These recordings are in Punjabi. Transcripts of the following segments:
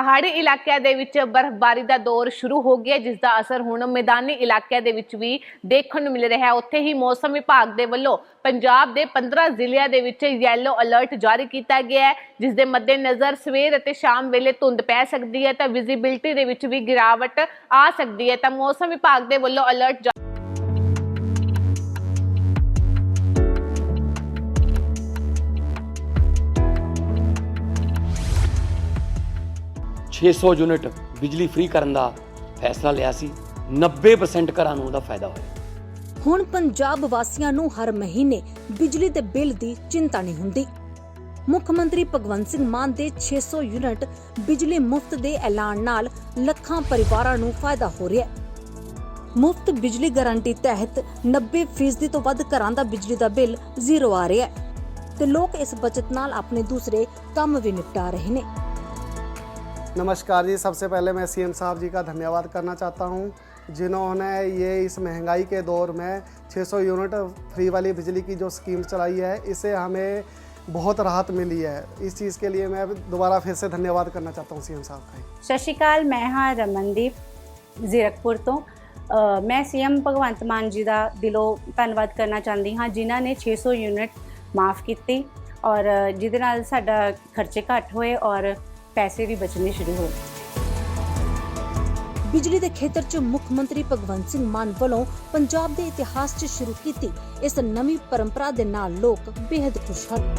ਪਹਾੜੀ ਇਲਾਕਿਆਂ ਦੇ ਵਿੱਚ ਬਰਫ਼ਬਾਰੀ ਦਾ ਦੌਰ ਸ਼ੁਰੂ ਹੋ ਗਿਆ, ਜਿਸ ਦਾ ਅਸਰ ਹੁਣ ਮੈਦਾਨੀ ਇਲਾਕਿਆਂ ਦੇ ਵਿੱਚ ਵੀ ਦੇਖਣ ਨੂੰ ਮਿਲ ਰਿਹਾ ਹੈ। ਉੱਥੇ ਹੀ ਮੌਸਮ ਵਿਭਾਗ ਦੇ ਵੱਲੋਂ ਪੰਜਾਬ ਦੇ 15 ਜ਼ਿਲ੍ਹਿਆਂ ਦੇ ਵਿੱਚ ਯੈਲੋ ਅਲਰਟ ਜਾਰੀ ਕੀਤਾ ਗਿਆ ਹੈ, ਜਿਸ ਦੇ ਮੱਦੇਨਜ਼ਰ ਸਵੇਰ ਅਤੇ ਸ਼ਾਮ ਵੇਲੇ ਧੁੰਦ ਪੈ ਸਕਦੀ ਹੈ, ਤਾਂ ਵਿਜ਼ਿਬਿਲਟੀ ਦੇ ਵਿੱਚ ਵੀ ਗਿਰਾਵਟ ਆ ਸਕਦੀ ਹੈ। ਤਾਂ ਮੌਸਮ ਵਿਭਾਗ ਦੇ ਵੱਲੋਂ ਅਲਰਟ 600 ਯੂਨਿਟ ਬਿਜਲੀ ਫ੍ਰੀ ਕਰਨ ਦਾ ਫੈਸਲਾ ਲਿਆ ਸੀ। 90% ਘਰਾਂ ਨੂੰ ਉਹਦਾ ਫਾਇਦਾ ਹੋਇਆ। ਹੁਣ ਪੰਜਾਬ ਵਾਸੀਆਂ ਨੂੰ ਹਰ ਮਹੀਨੇ ਬਿਜਲੀ ਦੇ ਬਿੱਲ ਦੀ ਚਿੰਤਾ ਨਹੀਂ ਹੁੰਦੀ। ਮੁੱਖ ਮੰਤਰੀ ਭਗਵੰਤ ਸਿੰਘ ਮਾਨ ਦੇ 600 ਯੂਨਿਟ ਬਿਜਲੀ ਮੁਫਤ ਦੇ ਐਲਾਨ ਨਾਲ ਲੱਖਾਂ ਪਰਿਵਾਰਾਂ ਨੂੰ ਫਾਇਦਾ ਹੋ ਰਿਹਾ ਹੈ। ਮੁਫਤ ਬਿਜਲੀ ਗਾਰੰਟੀ ਤਹਿਤ 90% ਤੋਂ ਵੱਧ ਘਰਾਂ ਦਾ ਬਿਜਲੀ ਦਾ ਬਿੱਲ ਜ਼ੀਰੋ ਆ ਰਿਹਾ ਹੈ ਤੇ ਲੋਕ ਇਸ ਬਚਤ ਨਾਲ ਆਪਣੇ ਦੂਸਰੇ ਕੰਮ ਵੀ ਨਿਪਟਾ ਰਹੇ ਨੇ। नमस्कार जी सबसे पहले मैं सीएम साहब जी का धन्यवाद करना चाहता हूं जिन्होंने ये इस महंगाई के दौर में 600 यूनिट फ्री वाली बिजली की जो स्कीम चलाई है इससे हमें बहुत राहत मिली है इस चीज़ के लिए मैं दोबारा फिर से धन्यवाद करना चाहता हूं सीएम साहब का ਸਤਿ ਸ਼੍ਰੀ ਅਕਾਲ ਮੈਂ ਹਾਂ ਰਮਨਦੀਪ ਜ਼ੀਰਕਪੁਰ ਤੋਂ ਅ, ਮੈਂ ਸੀਐਮ ਭਗਵੰਤ ਮਾਨ ਜੀ ਦਾ ਦਿਲੋਂ ਧੰਨਵਾਦ ਕਰਨਾ ਚਾਹੁੰਦੀ ਹਾਂ ਜਿਨ੍ਹਾਂ ਨੇ 600 ਯੂਨਿਟ ਮਾਫ ਕੀਤੀ ਔਰ ਅ, ਜਿਹਦੇ ਨਾਲ ਸਾਡਾ ਖਰਚੇ ਘੱਟ ਹੋਏ ਔਰ ਪੈਸੇ ਵੀ ਬਚਣੇ ਸ਼ੁਰੂ ਹੋਏ ਬਿਜਲੀ ਦੇ ਖੇਤਰ 'ਚ ਮੁੱਖ ਮੰਤਰੀ ਭਗਵੰਤ ਸਿੰਘ ਮਾਨ ਵੱਲੋਂ ਪੰਜਾਬ ਦੇ ਇਤਿਹਾਸ 'ਚ ਸ਼ੁਰੂ ਕੀਤੀ ਇਸ ਨਵੀਂ ਪਰੰਪਰਾ ਦੇ ਨਾਲ ਲੋਕ ਬੇहद ਖੁਸ਼ ਹਨ।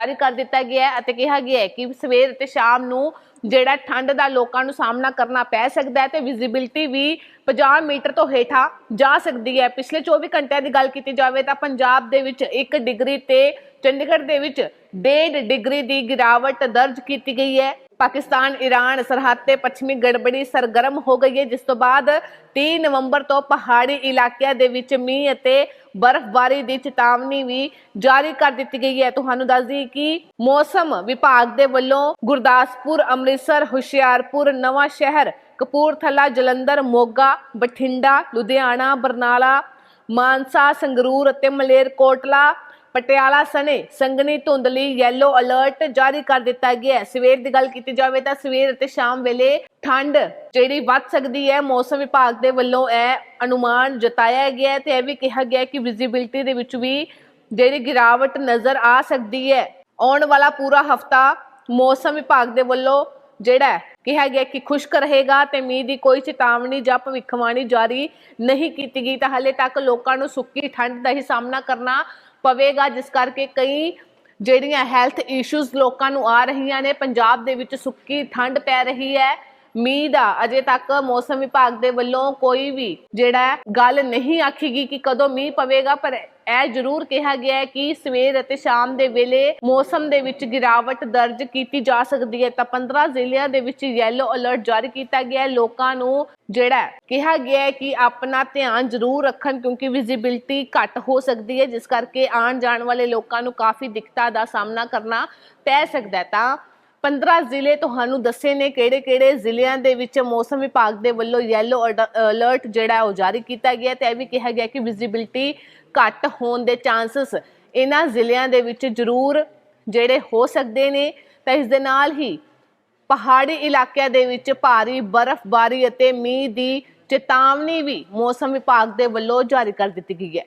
ਜਾਰੀ ਕਰ ਦਿੱਤਾ ਗਿਆ ਹੈ ਅਤੇ ਕਿਹਾ ਗਿਆ ਹੈ ਕਿ ਸਵੇਰ ਅਤੇ ਸ਼ਾਮ ਨੂੰ ਜਿਹੜਾ ਠੰਡ ਦਾ ਲੋਕਾਂ ਨੂੰ ਸਾਹਮਣਾ ਕਰਨਾ ਪੈ ਸਕਦਾ ਹੈ ਤੇ ਵਿਜ਼ਿਬਿਲਟੀ ਵੀ 50 ਮੀਟਰ ਤੋਂ ਹੇਠਾਂ ਜਾ ਸਕਦੀ ਹੈ। ਪਿਛਲੇ 24 ਘੰਟਿਆਂ ਦੀ ਗੱਲ ਕੀਤੀ ਜਾਵੇ ਤਾਂ ਪੰਜਾਬ ਦੇ ਵਿੱਚ 1 ਡਿਗਰੀ ਤੇ ਚੰਡੀਗੜ੍ਹ ਦੇ ਵਿੱਚ 1.5 ਡਿਗਰੀ ਦੀ ਗਿਰਾਵਟ ਦਰਜ ਕੀਤੀ ਗਈ ਹੈ। ਪਾਕਿਸਤਾਨ ਈਰਾਨ ਸਰਹੱਦ ਤੇ ਪੱਛਮੀ ਗੜਬੜੀ ਸਰਗਰਮ ਹੋ ਗਈ ਹੈ, ਜਿਸ ਤੋਂ ਬਾਅਦ 3 ਨਵੰਬਰ ਤੋਂ ਪਹਾੜੀ ਇਲਾਕਿਆਂ ਦੇ ਵਿੱਚ ਮੀਂਹ ਅਤੇ ਬਰਫ਼ਬਾਰੀ ਦੀ ਚੇਤਾਵਨੀ ਵੀ ਜਾਰੀ ਕਰ ਦਿੱਤੀ ਗਈ ਹੈ। ਤੁਹਾਨੂੰ ਦੱਸ ਦਈਏ ਕਿ ਮੌਸਮ ਵਿਭਾਗ ਦੇ ਵੱਲੋਂ ਗੁਰਦਾਸਪੁਰ ਅੰਮ੍ਰਿਤਸਰ, ਹੁਸ਼ਿਆਰਪੁਰ, ਨਵਾਂ ਸ਼ਹਿਰ, ਕਪੂਰਥਲਾ, ਜਲੰਧਰ, ਮੋਗਾ, ਬਠਿੰਡਾ, ਲੁਧਿਆਣਾ, ਬਰਨਾਲਾ, ਮਾਨਸਾ, ਸੰਗਰੂਰ ਅਤੇ ਮਲੇਰਕੋਟਲਾ, ਪਟਿਆਲਾ ਸਣੇ ਸੰਗਣੀ ਧੁੰਦ ਲਈ ਯੈਲੋ ਅਲਰਟ ਜਾਰੀ ਕਰ ਦਿੱਤਾ ਗਿਆ ਹੈ। ਸਵੇਰ ਦੀ ਗੱਲ ਕੀਤੀ ਜਾਵੇ ਤਾਂ ਸਵੇਰ ਅਤੇ ਸ਼ਾਮ ਵੇਲੇ ਠੰਡ ਜਿਹੜੀ ਵੱਧ ਸਕਦੀ ਹੈ, ਮੌਸਮ ਵਿਭਾਗ ਦੇ ਵੱਲੋਂ ਇਹ ਅਨੁਮਾਨ ਜਤਾਇਆ ਗਿਆ ਹੈ ਤੇ ਇਹ ਵੀ ਕਿਹਾ ਗਿਆ ਹੈ ਕਿ ਵਿਜ਼ਿਬਿਲਟੀ ਦੇ ਵਿੱਚ ਵੀ ਜਿਹੜੀ ਗਿਰਾਵਟ ਨਜ਼ਰ ਆ ਸਕਦੀ ਹੈ। ਆਉਣ ਵਾਲਾ ਪੂਰਾ ਹਫਤਾ ਮੌਸਮ ਵਿਭਾਗ ਦੇ ਵੱਲੋਂ ਜਿਹੜਾ ਕਿਹਾ ਗਿਆ ਕਿ ਖੁਸ਼ਕ ਰਹੇਗਾ ਤੇ ਮੀਂਹ ਦੀ ਕੋਈ ਚੇਤਾਵਨੀ ਜਾਂ ਭਵਿੱਖਬਾਣੀ ਜਾਰੀ ਨਹੀਂ ਕੀਤੀ ਗਈ, ਤਾਂ ਹਾਲੇ ਤੱਕ ਲੋਕਾਂ ਨੂੰ ਸੁੱਕੀ ਠੰਡ ਦਾ ਹੀ ਸਾਹਮਣਾ ਕਰਨਾ ਪਵੇਗਾ, ਜਿਸ ਕਰਕੇ ਕਈ ਜਿਹੜੀਆਂ ਹੈਲਥ ਇਸ਼ੂਜ਼ ਲੋਕਾਂ ਨੂੰ ਆ ਰਹੀਆਂ ਨੇ, ਪੰਜਾਬ ਦੇ ਵਿੱਚ ਸੁੱਕੀ ਠੰਡ ਪੈ ਰਹੀ ਹੈ। ਮੀਂਹ ਦਾ। ਅਜੇ ਤੱਕ ਮੌਸਮ ਵਿਭਾਗ ਦੇ ਵੱਲੋਂ ਕੋਈ ਵੀ ਜਿਹੜਾ ਗੱਲ ਨਹੀਂ ਆਖੀਗੀ ਕਿ ਕਦੋਂ ਮੀਂਹ ਪਵੇਗਾ, ਪਰ ਇਹ ਜ਼ਰੂਰ ਕਿਹਾ ਗਿਆ ਹੈ ਕਿ ਸਵੇਰ ਅਤੇ ਸ਼ਾਮ ਦੇ ਵੇਲੇ ਮੌਸਮ ਦੇ ਵਿੱਚ ਗਿਰਾਵਟ ਦਰਜ ਕੀਤੀ ਜਾ ਸਕਦੀ ਹੈ। ਤਾਂ 15 ਜ਼ਿਲ੍ਹਿਆਂ ਦੇ ਵਿੱਚ ਯੈਲੋ ਅਲਰਟ ਜਾਰੀ ਕੀਤਾ ਗਿਆ ਹੈ। ਲੋਕਾਂ ਨੂੰ ਜਿਹੜਾ ਕਿਹਾ ਗਿਆ ਹੈ ਕਿ ਆਪਣਾ ਧਿਆਨ ਜ਼ਰੂਰ ਰੱਖਣ ਕਿਉਂਕਿ ਵਿਜ਼ਿਬਿਲਟੀ ਘੱਟ ਹੋ ਸਕਦੀ ਹੈ, ਜਿਸ ਕਰਕੇ ਆਉਣ ਜਾਣ ਵਾਲੇ ਲੋਕਾਂ ਨੂੰ ਕਾਫੀ ਦਿੱਕਤਾਂ ਦਾ ਸਾਹਮਣਾ ਕਰਨਾ ਪੈ ਸਕਦਾ ਹੈ। ਤਾਂ 15 ਜ਼ਿਲ੍ਹੇ ਤੁਹਾਨੂੰ ਦੱਸੇ ਨੇ ਕਿਹੜੇ-ਕਿਹੜੇ ਜ਼ਿਲ੍ਹਿਆਂ ਦੇ ਵਿੱਚ ਮੌਸਮ ਵਿਭਾਗ ਦੇ ਵੱਲੋਂ ਯੈਲੋ ਅਲਰਟ ਜਿਹੜਾ ਉਹ ਜਾਰੀ ਕੀਤਾ ਗਿਆ ਤੇ ਇਹ ਵੀ ਕਿਹਾ ਗਿਆ ਕਿ ਵਿਜ਼ਿਬਿਲਟੀ ਘੱਟ ਹੋਣ ਦੇ ਚਾਂਸਸ ਇਹਨਾਂ ਜ਼ਿਲ੍ਹਿਆਂ ਦੇ ਵਿੱਚ ਜ਼ਰੂਰ ਜਿਹੜੇ ਹੋ ਸਕਦੇ ਨੇ। ਤਾਂ ਇਸ ਦੇ ਨਾਲ ਹੀ ਪਹਾੜੀ ਇਲਾਕਿਆਂ ਦੇ ਵਿੱਚ ਭਾਰੀ ਬਰਫ਼ਬਾਰੀ ਅਤੇ ਮੀਂਹ ਦੀ ਚੇਤਾਵਨੀ ਵੀ ਮੌਸਮ ਵਿਭਾਗ ਦੇ ਵੱਲੋਂ ਜਾਰੀ ਕਰ ਦਿੱਤੀ ਗਈ ਹੈ।